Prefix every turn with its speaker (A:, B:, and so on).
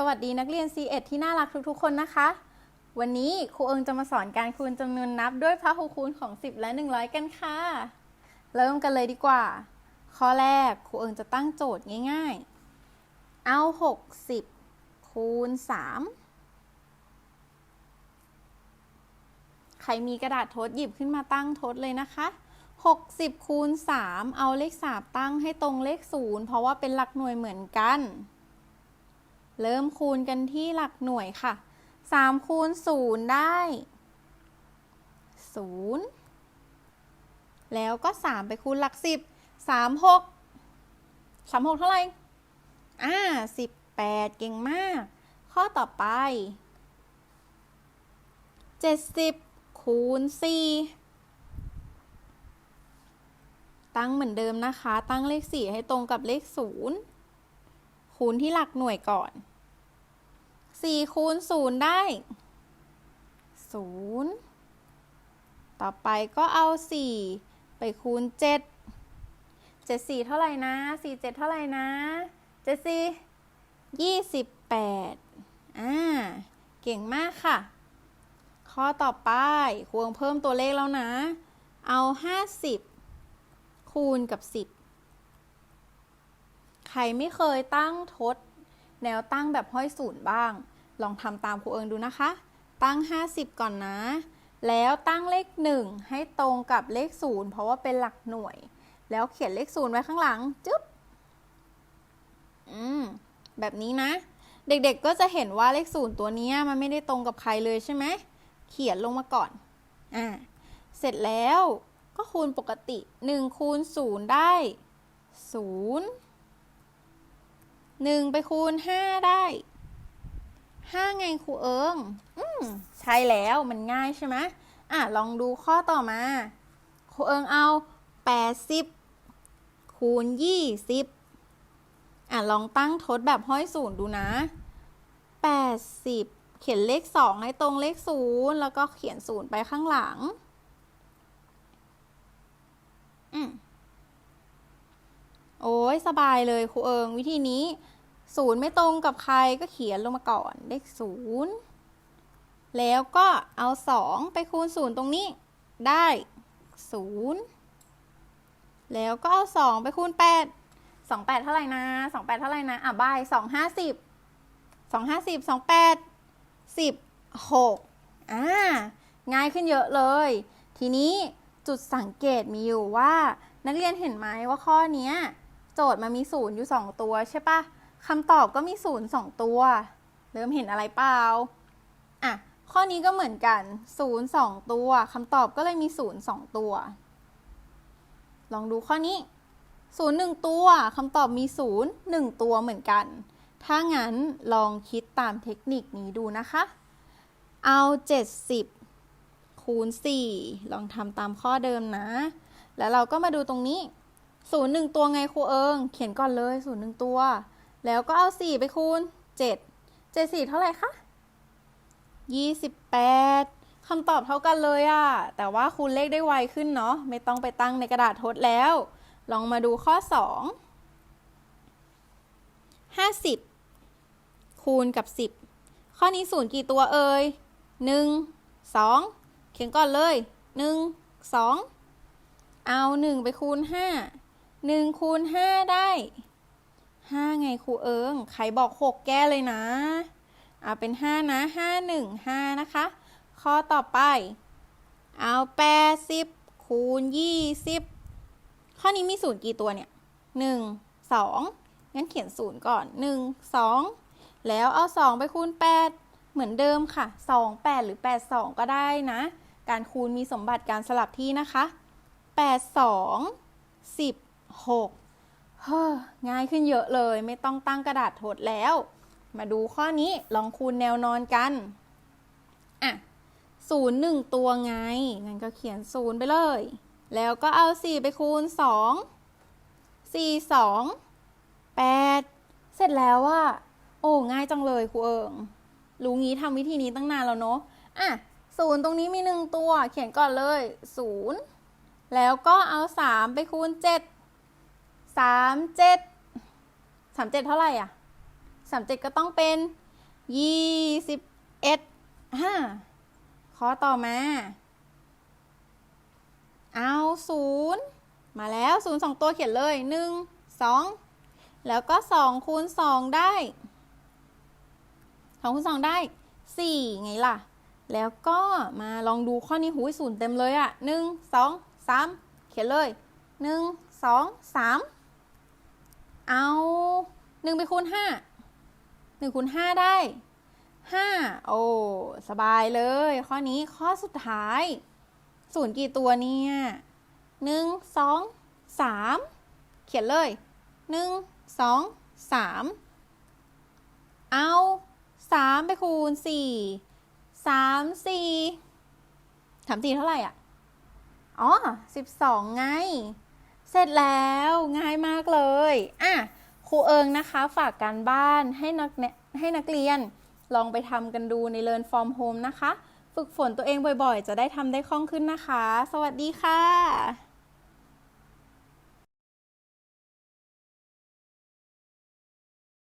A: สวัสดีนักเรียน C1 ที่น่ารักทุกๆ คนนะคะ วันนี้ครูเอิงจะมาสอนการคูณจำนวนนับด้วยพหูคูณของ 10 และ 100 กันค่ะ เริ่มกันเลยดีกว่า ข้อแรกครูเอิงจะตั้งโจทย์ง่ายๆ เอา 60 คูณ 3 ใครมีกระดาษทดหยิบขึ้นมาตั้งทดเลยนะคะ 60 คูณ 3 เอาเลข 3 ตั้งให้ตรงเลข 0 เพราะว่าเป็นหลักหน่วยเหมือนกัน เริ่มคูณกันที่หลักหน่วยค่ะ 3 คูณ 0 ได้ 0 แล้วก็ 3 ไปคูณหลัก 10 3 6 3 6 เท่าไหร่ อ่า 18 เก่งมาก ข้อต่อไป 70 คูณ 4 ตั้งเหมือนเดิมนะคะ ตั้งเลข 4 ให้ตรงกับเลข 0 คูณที่หลักหน่วยก่อน4คูณ0ได้ 0 ต่อไปก็เอา 4 ไปคูณ 7 7 4 เท่าไหร่นะ 4 7 เท่าไหร่นะ 7 4 28 อ่า เก่งมากค่ะ ข้อต่อไปควรเพิ่มตัวเลขแล้วนะ เอา 50 คูณกับ 10 รไม่เคยตั้งทด แนวตั้งแบบห้อยศูนย์บ้าง ลองทำตามครูเอิงดูนะคะ ตั้ง 50 ก่อนนะ แล้วตั้งเลข 1 ให้ตรงกับเลข 0 เพราะว่าเป็นหลักหน่วย แล้วเขียนเลข 0 ไว้ข้างหลัง จึ๊บ อืม แบบนี้นะ เด็กๆก็จะเห็นว่าเลข 0 ตัวนี้มันไม่ได้ตรงกับใครเลยใช่ไหม เขียนลงมาก่อน อ่า เสร็จแล้วก็คูณปกติ 1 คูณ 0 ได้ 0 1 ไปคูณ 5 ได้ 5 ไงครูเอิงอืมใช่แล้วมันง่ายใช่ไหมอะ ลองดูข้อต่อมา ครูเอิงเอา 80 คูณ 20 อะ ลองตั้งทดแบบห้อยศูนย์ดูนะ 80 เขียนเลข 2 ให้ตรงเลข 0 แล้วก็เขียน 0 ไปข้างหลัง อืม โอ้ยสบายเลยครูเอิงวิธีนี้ศูนย์ไม่ตรงกับใครก็เขียนลงมาก่อนเลขศูนย์แล้วก็เอาสองไปคูณศูนย์ตรงนี้ได้ศูนย์แล้วก็เอาสองไปคูณแปดสองแปดเท่าไหร่นะสองแปดเท่าไหร่นะ อะบายสองห้าสิบสองห้าสิบสองแปดสิบหกอ่าง่ายขึ้นเยอะเลย ทีนี้จุดสังเกตมีอยู่ว่า นักเรียนเห็นไหมว่าข้อนี้ โจทย์มันมีศูนย์อยู่ 2 ตัวใช่ปะคำตอบก็มีศูนย์สองตัว เริ่มเห็นอะไรเปล่า อะ ข้อนี้ก็เหมือนกันศูนย์สองตัวคำตอบก็เลยมีศูนย์สองตัว ลองดูข้อนี้ศูนย์หนึ่งตัวคำตอบมีศูนย์หนึ่งตัวเหมือนกัน ถ้างั้นลองคิดตามเทคนิคนี้ดูนะคะ เอา 70 คูณ 4 ลองทำตามข้อเดิมนะ แล้วเราก็มาดูตรงนี้ ศูนย์หนึ่งตัวไงครูเอิง เขียนก่อนเลยศูนย์หนึ่งตัว แล้วก็เอาสี่ไปคูณเจ็ดเจ็ดสี่เท่าไหร่คะยี่สิบแปดคำตอบเท่ากันเลยอะแต่ว่าคูณเลขได้ไวขึ้นเนาะ ไม่ต้องไปตั้งในกระดาษทดแล้ว ลองมาดูข้อสองห้าสิบคูณกับสิบข้อนี้ศูนย์กี่ตัวเอ่ยหนึ่งสองเขียนก่อนเลยหนึ่งสองเอาหนึ่งไปคูณห้า หนึ่งคูณห้าได้ห้าไงครูเอิงใครบอกหกแก้เลยนะเอาเป็นห้านะห้าหนึ่งห้านะคะ ข้อต่อไป เอาแปดสิบคูณยี่สิบข้อนี้มีศูนย์กี่ตัวเนี่ยหนึ่งสองงั้นเขียนศูนย์ก่อนหนึ่งสองแล้วเอาสองไปคูณแปดเหมือนเดิมค่ะสองแปดหรือแปดสองก็ได้นะ การคูณมีสมบัติการสลับที่นะคะแปด สองสิบหกเฮ้อง่ายขึ้นเยอะเลย ไม่ต้องตั้งกระดาษทดแล้ว มาดูข้อนี้ลองคูณแนวนอนกัน อะศูนย์หนึ่งตัวไง งั้นก็เขียนศูนย์ไปเลย แล้วก็เอาสี่ไปคูณสองสี่สองแปดเสร็จแล้วว่า โอ้ ง่ายจังเลยครูเอิงรู้งี้ทำวิธีนี้ตั้งนานแล้วเนาะ อะศูนย์ตรงนี้มีหนึ่งตัว เขียนก่อนเลยศูนย์แล้วก็เอาสามไปคูณเจ็ด สามเจ็ดสามเจ็ดเท่าไหร่อะสามเจ็ดก็ต้องเป็นยี่สิบเอ็ดห้าข้อต่อมา เอาศูนย์มาแล้วศูนย์สองตัวเขียนเลยหนึ่งสองแล้วก็สองคูณสองได้สองคูณสองได้สี่ไงล่ะ แล้วก็มาลองดูข้อนี้หูศูนย์เต็มเลยอะหนึ่งสองสามเขียนเลยหนึ่งสองสาม เอาหนึ่งไปคูณห้าหนึ่งคูณห้าได้ห้าโอ้สบายเลย ข้อนี้ข้อสุดท้ายศูนย์กี่ตัวเนี่ยหนึ่งสองสามเขียนเลยหนึ่งสองสามเอาสามไปคูณสี่สามสี่สามสี่เท่าไหร่อะ อ๋อสิบสองไง เสร็จแล้วง่ายมากเลยอะครูเอิงนะคะฝากการบ้านให้นักให้นักเรียนลองไปทำกันดูใน Learn from Home นะคะ ฝึกฝนตัวเองบ่อยๆ จะได้ทำได้คล่องขึ้นนะคะ สวัสดีค่ะ